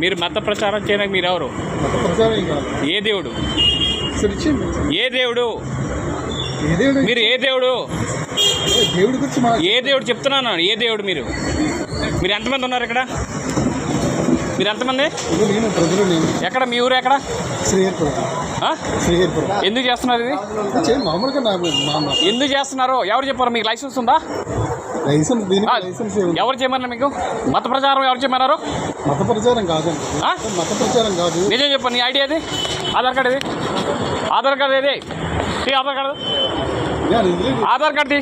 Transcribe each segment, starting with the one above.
మీరు మత ప్రచారం చేయడానికి మీరు ఎవరు ఏం దేవుడు? ఏ దేవుడు? మీరు ఏ దేవుడు? దేవుడి గురించి మా ఏ దేవుడు చెప్తున్నాను ఏ దేవుడు మీరు? మీరు ఎంతమంది ఉన్నారు ఇక్కడ? మీరు ఎంతమంది? ఎక్కడ? మీ ఊరు ఎక్కడ? ఎందుకు చేస్తున్నారు ఇది? ఎందుకు చేస్తున్నారు? ఎవరు చెప్పారు? మీకు లైసెన్స్ ఉందా? ఎవరు చేయమన్నారు మీకు? మత ప్రచారం ఎవరు చెప్పమన్నారు మత ప్రచారం కాదండి. ఆ? మత ప్రచారం కాదు. నిజం చెప్పు నీ ఐడి ఏది? ఆధార్ కార్డు ఏది? ఆధార్ కార్డు ఏది? తీ ఆధార్ కార్డు? ఇది ఆధార్ కార్డు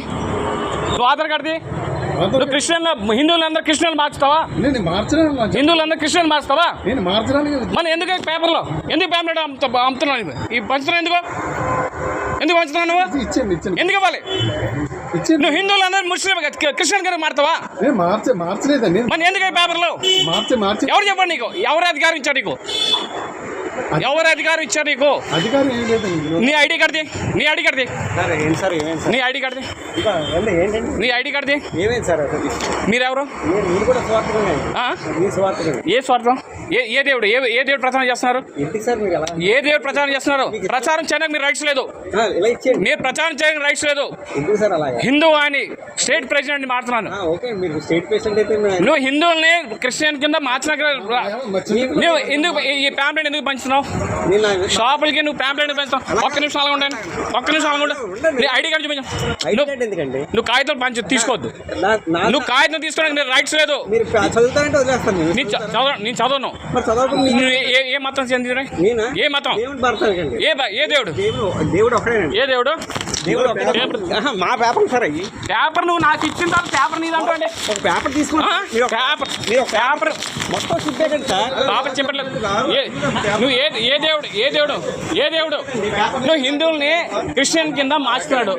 నువ్వు ఆధార్ కార్డు నువ్వు క్రిస్టియన్లు హిందువులు అందరూ క్రిస్టియన్లు మార్చుతావా? నేను మార్చడానికి నా- హిందువులు అందరూ క్రిస్టియన్ మార్చుతావా? నేను మార్చడానికి మన ఎందుకు ఈ పేపర్లో? ఎందుకు పేపర్ అమ్ముతా అమ్ముతున్నావు ఇది? ఈ పంచుతున్నావు ఎందుకు? ఎందుకు పంచుతున్నావు నువ్వు? ఇచ్చేయండి ఇచ్చేయండి. ఎందుకు ఇవ్వాలి? ఇచ్చేయండి. నువ్వు హిందువులు అందరూ ముస్లిం క్రిస్టియన్ గారు మారుతావా? నేను మార్చే మార్చలేదండి. మన ఎందుకు ఈ పేపర్లో? మార్చే మార్చే ఎవరు చెప్పండి నీకు? ఎవరు అధికారం ఇచ్చాడు నీకు? ఎవరు అధికారం ఇచ్చారు నీకు? అధికారం ఏం ఇందులో. నీ ఐడి కార్డు. నీ ఐడి కార్డు. సార్ ఏంటి సార్ ఏమైంది సార్? నీ ఐడి కార్డు ఏంటండి? నీ ఐడి కార్డు. ఏమైంది సార్ మీరెవరు? మీరు కూడా ఏ స్వార్థం? ఏ ఏ దేవుడు? ఏ ఏ దేవుడు ప్రచారం చేస్తున్నారు? ఏ దేవుడు ప్రచారం చేస్తున్నారు? ప్రచారం చేయడానికి మీరు రైట్స్ లేదు. మీరు ప్రచారం చేయడానికి రైట్స్ లేదు. హిందూ అని స్టేట్ ప్రెసిడెంట్ మారుతున్నాను. నువ్వు హిందువుల్ని క్రిస్టియన్ కింద మార్చిన నువ్వు ఎందుకు ఈ- ప్యాంప్లెట్ ఎందుకు పంచుతున్నావు? షాపులకి నువ్వు ప్యాంప్లెట్ పంచుతావు ఒక్క నిమిషం అలా ఉండండి ఒక్క నిమిషం అలా ఐడి కార్డు చూపించు. నువ్వు కాగితాలు పంచు తీసుకోవద్దు. నువ్వు కాగితం తీసుకోవడానికి రైట్స్ లేదు. నేను చదవను. మరి చదవకుండా ఏ ఏ మతం చెందిన నేనా? ఏ మతం? దేవుడు భర్తకండి ఏ దేవుడు? దేవుడు దేవుడు ఒకడేనండి ఏ దేవుడు? పేపర్. మా పేపర్ సార్ అయ్యి. పేపర్ నువ్వు నాకు ఇచ్చిన తర్వాత పేపర్ అండి ఒక పేపర్ తీసుకుని మీరు ఒక- పేపర్. మీరు పేపర్. మొత్తం చూపేకండి సార్. పాపం చెప్పట్లేదు. ఏ నువ్వు ఏ ఏ దేవుడు? ఏ దేవుడు? ఏ దేవుడు? నువ్వు హిందువుల్ని క్రిస్టియన్ కింద మార్చుతున్నాడు.